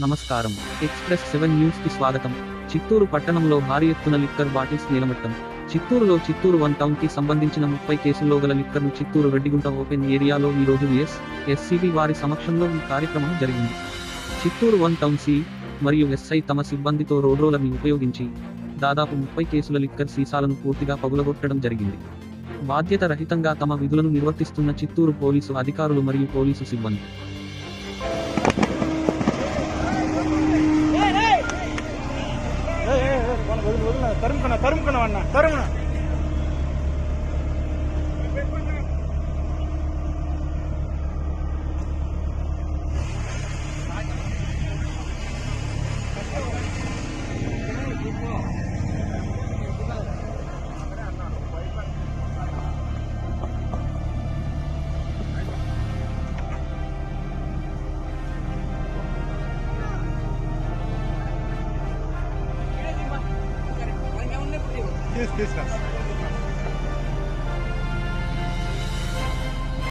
నమస్కారం. Express seven న్యూస్కి స్వాగతం. చిత్తూరు పట్టణంలో భారీ ఎత్తున లిక్కర్ బాటిల్స్ నీలమట్టం చిత్తూరులో చిత్తూరు వన్ టౌన్కి సంబంధించిన ముప్పై కేసుల్లో గల లిక్కర్ను చిత్తూరు రెడ్డిగుంట ఓపెన్ ఏరియాలో ఈ రోజు ఎస్ ఎస్సీబీ వారి సమక్షంలో ఈ కార్యక్రమం జరిగింది. చిత్తూరు వన్ టౌన్ సి మరియు ఎస్ఐ తమ సిబ్బందితో రోడ్ రోలర్ని ఉపయోగించి దాదాపు ముప్పై కేసుల లిక్కర్ సీసాలను పూర్తిగా పగులగొట్టడం జరిగింది. బాధ్యత రహితంగా తమ విధులను నిర్వర్తిస్తున్న చిత్తూరు పోలీసు అధికారులు మరియు పోలీసు సిబ్బంది. கரும்புக்கணா கரும்புக்கணா வேணா கரும்புக்கணா Yes, yes, yes.